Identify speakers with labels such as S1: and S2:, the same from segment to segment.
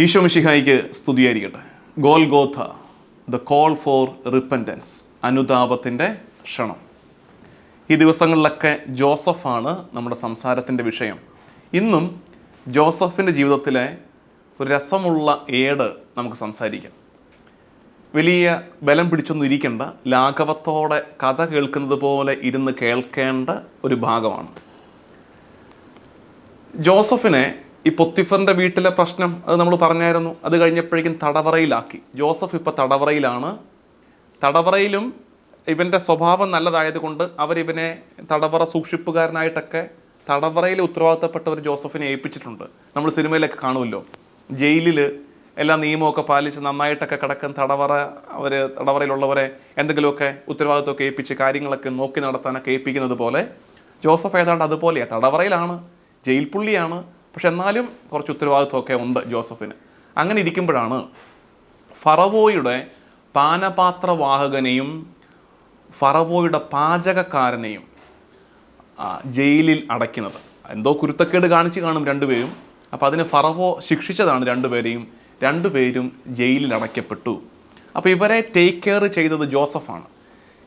S1: ഈശോ മിഷിഹായിക്ക് സ്തുതിയായിരിക്കട്ടെ. Golgotha the call for repentance അനുതാപത്തിന്റെ ക്ഷണം. ഈ ദിവസങ്ങളിലൊക്കെ ജോസഫാണ് നമ്മുടെ സംസാരത്തിന്റെ വിഷയം. ഇന്നും ജോസഫിന്റെ ജീവിതത്തിലെ ഒരു രസമുള്ള ഏട് നമുക്ക് സംസാരിക്കാം. വലിയ ബലം പിടിച്ചൊന്നും ഇരിക്കേണ്ട ലാഘവത്തോടെ കഥ കേൾക്കുന്നത് പോലെ ഇരുന്ന് കേൾക്കേണ്ട ഒരു ഭാഗമാണ്. ജോസഫിനെ ഈ പൊത്തിഫറിന്റെ വീട്ടിലെ പ്രശ്നം അത് നമ്മൾ പറഞ്ഞായിരുന്നു. അത് കഴിഞ്ഞപ്പോഴേക്കും തടവറയിലാക്കി. ജോസഫ് ഇപ്പോൾ തടവറയിലാണ്. തടവറയിലും ഇവന്റെ സ്വഭാവം നല്ലതായതുകൊണ്ട് അവരിവനെ തടവറ സൂക്ഷിപ്പുകാരനായിട്ടൊക്കെ തടവറയിൽ ഉത്തരവാദിത്തപ്പെട്ടവർ ജോസഫിനെ ഏൽപ്പിച്ചിട്ടുണ്ട്. നമ്മൾ സിനിമയിലൊക്കെ കാണുമല്ലോ. ജയിലിൽ എല്ലാ നിയമമൊക്കെ പാലിച്ച് നന്നായിട്ടൊക്കെ കിടക്കുന്ന തടവറ അവർ തടവറയിലുള്ളവരെ എന്തെങ്കിലുമൊക്കെ ഉത്തരവാദിത്തമൊക്കെ ഏൽപ്പിച്ച് കാര്യങ്ങളൊക്കെ നോക്കി നടത്താനൊക്കെ ഏൽപ്പിക്കുന്നത് പോലെ ജോസഫ് ഏതാണ്ട് അതുപോലെയാണ് തടവറയിലാണ് ജയിൽ പുള്ളിയാണ്. പക്ഷെ എന്നാലും കുറച്ച് ഉത്തരവാദിത്വമൊക്കെ ഉണ്ട് ജോസഫിന്. അങ്ങനെ ഇരിക്കുമ്പോഴാണ് ഫറവോയുടെ പാനപാത്രവാഹകനെയും ഫറവോയുടെ പാചകക്കാരനെയും ജയിലിൽ അടയ്ക്കുന്നത്. എന്തോ കുരുത്തക്കേട് കാണിച്ച് കാണും രണ്ടുപേരും. അപ്പോൾ അതിന് ഫറവോ ശിക്ഷിച്ചതാണ് രണ്ടുപേരെയും. രണ്ടുപേരും ജയിലിൽ അടയ്ക്കപ്പെട്ടു. അപ്പോൾ ഇവരെ ടേക്ക് കെയർ ചെയ്തത് ജോസഫാണ്.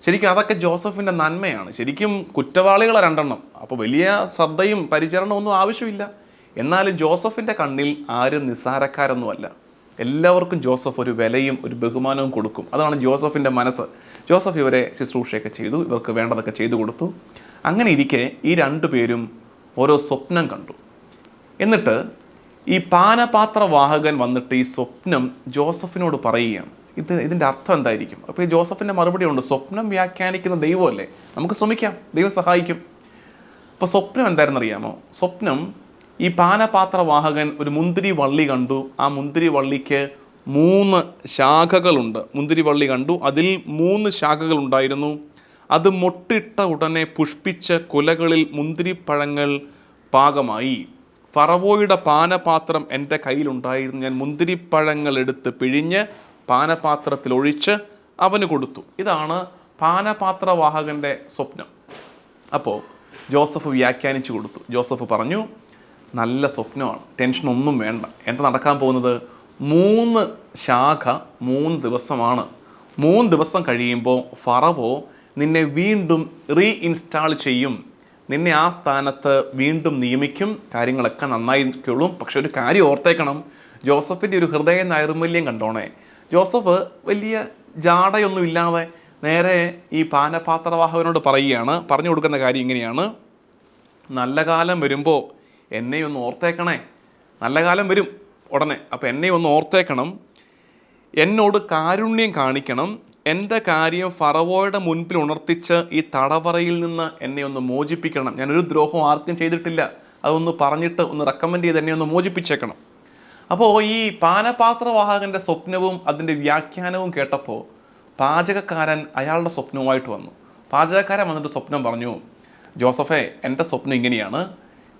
S1: ശരിക്കും അതൊക്കെ ജോസഫിന്റെ നന്മയാണ്. ശരിക്കും കുറ്റവാളികളെ രണ്ടെണ്ണം. അപ്പോൾ വലിയ ശ്രദ്ധയും പരിചരണമൊന്നും ആവശ്യമില്ല. എന്നാലും ജോസഫിന്റെ കണ്ണിൽ ആരും നിസ്സാരക്കാരൊന്നുമല്ല. എല്ലാവർക്കും ജോസഫ് ഒരു വിലയും ഒരു ബഹുമാനവും കൊടുക്കും. അതാണ് ജോസഫിന്റെ മനസ്സ്. ജോസഫ് ഇവരെ ശുശ്രൂഷയൊക്കെ ചെയ്തു ഇവർക്ക് വേണ്ടതൊക്കെ ചെയ്തു കൊടുത്തു. അങ്ങനെ ഇരിക്കെ ഈ രണ്ടു പേരും ഓരോ സ്വപ്നം കണ്ടു. എന്നിട്ട് ഈ പാനപാത്രവാഹകൻ വന്നിട്ട് ഈ സ്വപ്നം ജോസഫിനോട് പറയുകയാണ്. ഇത് ഇതിന്റെ അർത്ഥം എന്തായിരിക്കും? അപ്പോൾ ഈ ജോസഫിന്റെ മറുപടി ഉണ്ട് സ്വപ്നം വ്യാഖ്യാനിക്കുന്ന ദൈവമല്ലേ? നമുക്ക് ശ്രമിക്കാം. ദൈവം സഹായിക്കും. അപ്പോൾ സ്വപ്നം എന്തായിരുന്നറിയാമോ? സ്വപ്നം ഈ പാനപാത്രവാഹകൻ ഒരു മുന്തിരി വള്ളി കണ്ടു. ആ മുന്തിരി വള്ളിക്ക് മൂന്ന് ശാഖകളുണ്ട്. മുന്തിരി വള്ളി കണ്ടു. അതിൽ മൂന്ന് ശാഖകൾ ഉണ്ടായിരുന്നു. അത് മൊട്ടിട്ട ഉടനെ പുഷ്പിച്ച കുലകളിൽ മുന്തിരിപ്പഴങ്ങൾ പാകമായി. ഫറവോയുടെ പാനപാത്രം എന്റെ കയ്യിലുണ്ടായിരുന്നു. ഞാൻ മുന്തിരിപ്പഴങ്ങൾ എടുത്ത് പിഴിഞ്ഞ് പാനപാത്രത്തിൽ ഒഴിച്ച് അവന് കൊടുത്തു. ഇതാണ് പാനപാത്രവാഹകന്റെ സ്വപ്നം. അപ്പോൾ ജോസഫ് വ്യാഖ്യാനിച്ചു കൊടുത്തു. ജോസഫ് പറഞ്ഞു നല്ല സ്വപ്നമാണ്. ടെൻഷനൊന്നും വേണ്ട. എന്താ നടക്കാൻ പോകുന്നത്? മൂന്ന് ശാഖ മൂന്ന് ദിവസമാണ്. മൂന്ന് ദിവസം കഴിയുമ്പോൾ ഫറവോ നിന്നെ വീണ്ടും റീ ഇൻസ്റ്റാൾ ചെയ്യും. നിന്നെ ആ സ്ഥാനത്ത് വീണ്ടും നിയമിക്കും. കാര്യങ്ങളൊക്കെ നന്നായി നന്നായിരിക്കുള്ളൂ. പക്ഷെ ഒരു കാര്യം ഓർത്തേക്കണം. ജോസഫിന്റെ ഒരു ഹൃദയ നൈർമല്യം കണ്ടോണേ. ജോസഫ് വലിയ ജാടയൊന്നും ഇല്ലാതെ നേരെ ഈ പാനപാത്രവാഹകനോട് പറയുകയാണ്. പറഞ്ഞു കൊടുക്കുന്ന കാര്യം ഇങ്ങനെയാണ്. നല്ല കാലം വരുമ്പോൾ എന്നെ ഒന്ന് ഓർത്തേക്കണേ. നല്ല കാലം വരും ഉടനെ. അപ്പോൾ എന്നെ ഒന്ന് ഓർത്തേക്കണം. എന്നോട് കാരുണ്യം കാണിക്കണം. എന്റെ കാര്യം ഫറവോയുടെ മുൻപിൽ ഉണർത്തിച്ച് ഈ തടവറയിൽ നിന്ന് എന്നെ ഒന്ന് മോചിപ്പിക്കണം. ഞാനൊരു ദ്രോഹം ആർക്കും ചെയ്തിട്ടില്ല. അതൊന്ന് പറഞ്ഞിട്ട് ഒന്ന് റെക്കമെൻഡ് ചെയ്ത് എന്നെ ഒന്ന് മോചിപ്പിച്ചേക്കണം. അപ്പോൾ ഈ പാനപാത്രവാഹകന്റെ സ്വപ്നവും അതിന്റെ വ്യാഖ്യാനവും കേട്ടപ്പോൾ പാചകക്കാരൻ അയാളുടെ സ്വപ്നവുമായിട്ട് വന്നു. പാചകക്കാരൻ വന്നിട്ട് സ്വപ്നം പറഞ്ഞു ജോസഫേ എന്റെ സ്വപ്നം ഇങ്ങനെയാണ്.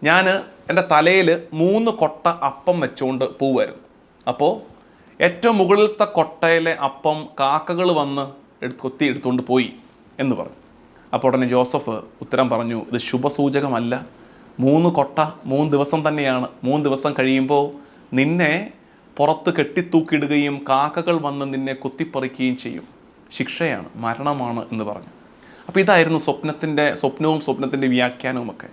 S1: ഞാൻ എന്റെ തലയിൽ മൂന്ന് കൊട്ട അപ്പം വെച്ചുകൊണ്ട് പോവുമായിരുന്നു അപ്പോൾ ഏറ്റവും മുകളിലത്തെ കൊട്ടയിലെ അപ്പം കാക്കകൾ വന്ന് എടുത്ത് കൊത്തി എടുത്തുകൊണ്ട് പോയി എന്ന് പറഞ്ഞു. അപ്പോൾ ഉടനെ ജോസഫ് ഉത്തരം പറഞ്ഞു ഇത് ശുഭസൂചകമല്ല. മൂന്ന് കൊട്ട മൂന്ന് ദിവസം തന്നെയാണ്. മൂന്ന് ദിവസം കഴിയുമ്പോൾ നിന്നെ പുറത്ത് കെട്ടിത്തൂക്കിയിടുകയും കാക്കകൾ വന്ന് നിന്നെ കുത്തിപ്പറിക്കുകയും ചെയ്യും. ശിക്ഷയാണ് മരണമാണ് എന്ന് പറഞ്ഞു. അപ്പോൾ ഇതായിരുന്നു സ്വപ്നത്തിന്റെ സ്വപ്നവും സ്വപ്നത്തിന്റെ വ്യാഖ്യാനവും ഒക്കെ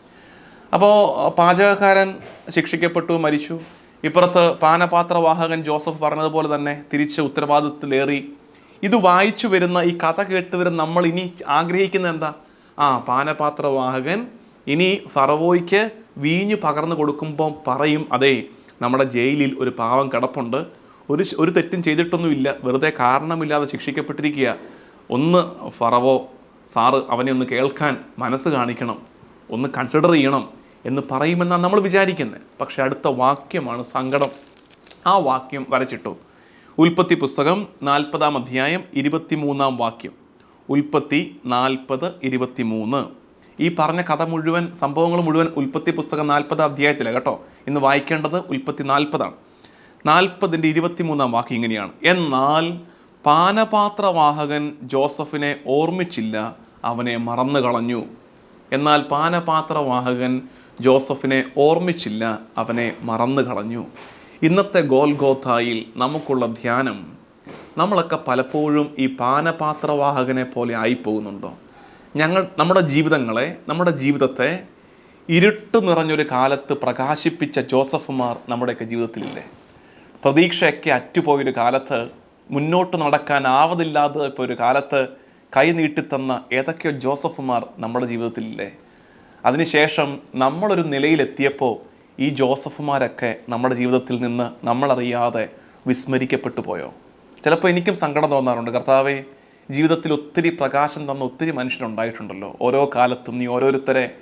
S1: അപ്പോൾ പാചകക്കാരൻ ശിക്ഷിക്കപ്പെട്ടു മരിച്ചു. ഇപ്പുറത്ത് പാനപാത്രവാഹകൻ ജോസഫ് പറഞ്ഞതുപോലെ തന്നെ തിരിച്ച് ഉത്തരവാദിത്വത്തിലേറി. ഇത് വായിച്ചു വരുന്ന ഈ കഥ കേട്ട് വരുന്ന നമ്മൾ ഇനി ആഗ്രഹിക്കുന്ന എന്താ? ആ പാനപാത്രവാഹകൻ ഇനി ഫറവോയ്ക്ക് വീഞ്ഞു പകർന്നു കൊടുക്കുമ്പോൾ പറയും അതെ നമ്മുടെ ജയിലിൽ ഒരു പാവം കിടപ്പുണ്ട്. ഒരു ഒരു തെറ്റും ചെയ്തിട്ടൊന്നുമില്ല. വെറുതെ കാരണമില്ലാതെ ശിക്ഷിക്കപ്പെട്ടിരിക്കുക. ഒന്ന് ഫറവോ സാറ് അവനെ ഒന്ന് കേൾക്കാൻ മനസ്സ് കാണിക്കണം. ഒന്ന് കൺസിഡർ ചെയ്യണം എന്ന് പറയുമെന്നാണ് നമ്മൾ വിചാരിക്കുന്നത്. പക്ഷേ അടുത്ത വാക്യമാണ് സങ്കടം. ആ വാക്യം വരച്ചിട്ടു. ഉൽപ്പത്തി പുസ്തകം നാൽപ്പതാം അധ്യായം ഇരുപത്തിമൂന്നാം വാക്യം. ഉൽപ്പത്തി നാൽപ്പത് ഇരുപത്തിമൂന്ന്. ഈ പറഞ്ഞ കഥ മുഴുവൻ സംഭവങ്ങൾ മുഴുവൻ ഉൽപ്പത്തി പുസ്തകം നാൽപ്പതാം അധ്യായത്തിലാണ് കേട്ടോ. ഇന്ന് വായിക്കേണ്ടത് ഉൽപ്പത്തി നാൽപ്പതാണ്. നാൽപ്പതിന്റെ ഇരുപത്തിമൂന്നാം വാക്യം ഇങ്ങനെയാണ്. എന്നാൽ പാനപാത്രവാഹകൻ ജോസഫിനെ ഓർമ്മിച്ചില്ല അവനെ മറന്നു കളഞ്ഞു എന്നാൽ പാനപാത്രവാഹകൻ ജോസഫിനെ ഓർമ്മിച്ചില്ല അവനെ മറന്നു കളഞ്ഞു ഇന്നത്തെ ഗോൽഗോത്തായിൽ നമുക്കുള്ള ധ്യാനം നമ്മളൊക്കെ പലപ്പോഴും ഈ പാനപാത്രവാഹകനെ പോലെ ആയിപ്പോകുന്നുണ്ടോ? ഞങ്ങൾ നമ്മുടെ ജീവിതങ്ങളെ നമ്മുടെ ജീവിതത്തെ ഇരുട്ട് നിറഞ്ഞൊരു കാലത്ത് പ്രകാശിപ്പിച്ച ജോസഫുമാർ നമ്മുടെയൊക്കെ ജീവിതത്തിലില്ലേ? പ്രതീക്ഷയൊക്കെ അറ്റുപോയൊരു കാലത്ത് മുന്നോട്ട് നടക്കാൻ ആവതില്ലാതെ ഇപ്പോൾ ഒരു കാലത്ത് കൈ നീട്ടിത്തന്ന ഏതൊക്കെയോ ജോസഫുമാർ നമ്മുടെ ജീവിതത്തിലില്ലേ? അതിനുശേഷം നമ്മളൊരു നിലയിലെത്തിയപ്പോൾ ഈ ജോസഫുമാരൊക്കെ നമ്മുടെ ജീവിതത്തിൽ നിന്ന് നമ്മളറിയാതെ വിസ്മരിക്കപ്പെട്ടു പോയോ? ചിലപ്പോൾ എനിക്കും സങ്കടം തോന്നാറുണ്ട്. കർത്താവെ ജീവിതത്തിൽ ഒത്തിരി പ്രകാശം തന്ന ഒത്തിരി മനുഷ്യരുണ്ടായിട്ടുണ്ടല്ലോ. ഓരോ കാലത്തും നീ ഓരോരുത്തരെ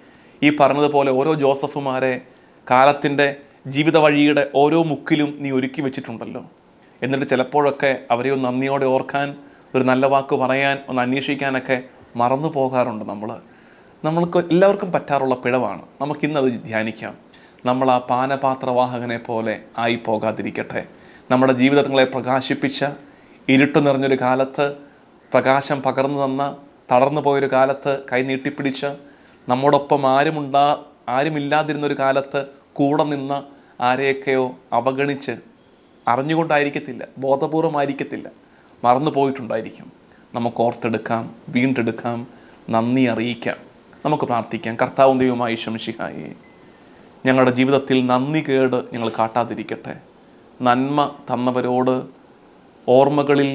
S1: ഈ പറഞ്ഞതുപോലെ ഓരോ ജോസഫുമാരെ കാലത്തിന്റെ ജീവിത വഴിയുടെ ഓരോ മുക്കിലും നീ ഒരുക്കി വെച്ചിട്ടുണ്ടല്ലോ. എന്നിട്ട് ചിലപ്പോഴൊക്കെ അവരെ നന്ദിയോടെ ഓർക്കാൻ ഒരു നല്ല വാക്ക് പറയാൻ ഒന്ന് അന്വേഷിക്കാനൊക്കെ മറന്നു പോകാറുണ്ട് നമ്മൾ നമ്മൾക്ക് എല്ലാവർക്കും പറ്റാറുള്ള പിഴവാണ്. നമുക്കിന്നത് ധ്യാനിക്കാം. നമ്മൾ ആ പാനപാത്രവാഹകനെ പോലെ ആയി പോകാതിരിക്കട്ടെ. നമ്മുടെ ജീവിതങ്ങളെ പ്രകാശിപ്പിച്ച ഇരുട്ട് നിറഞ്ഞൊരു കാലത്ത് പ്രകാശം പകർന്നു തന്ന തളർന്നു പോയൊരു കാലത്ത് കൈ നീട്ടിപ്പിടിച്ച് നമ്മോടൊപ്പം ആരുമുണ്ടാ ആരുമില്ലാതിരുന്നൊരു കാലത്ത് കൂടെ നിന്ന ആരെയൊക്കെയോ അവഗണിച്ച് അറിഞ്ഞുകൊണ്ടായിരിക്കത്തില്ല ബോധപൂർവമായിരിക്കത്തില്ല. മറന്നു പോയിട്ടുണ്ടായിരിക്കും. നമുക്ക് ഓർത്തെടുക്കാം വീണ്ടെടുക്കാം നന്ദി അറിയിക്കാം. നമുക്ക് പ്രാർത്ഥിക്കാം. കർത്താവും ദൈവമായി ശംശിഹായി ഞങ്ങളുടെ ജീവിതത്തിൽ നന്ദി കേട് ഞങ്ങൾ കാട്ടാതിരിക്കട്ടെ. നന്മ തന്നവരോട് ഓർമ്മകളിൽ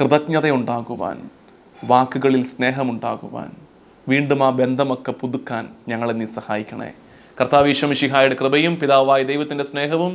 S1: കൃതജ്ഞതയുണ്ടാകുവാൻ വാക്കുകളിൽ സ്നേഹമുണ്ടാകുവാൻ വീണ്ടും ആ ബന്ധമൊക്കെ പുതുക്കാൻ ഞങ്ങളെ നീ സഹായിക്കണേ. കർത്താവ് ഈശ്വമിഷിഹായുടെ കൃപയും പിതാവായ ദൈവത്തിന്റെ സ്നേഹവും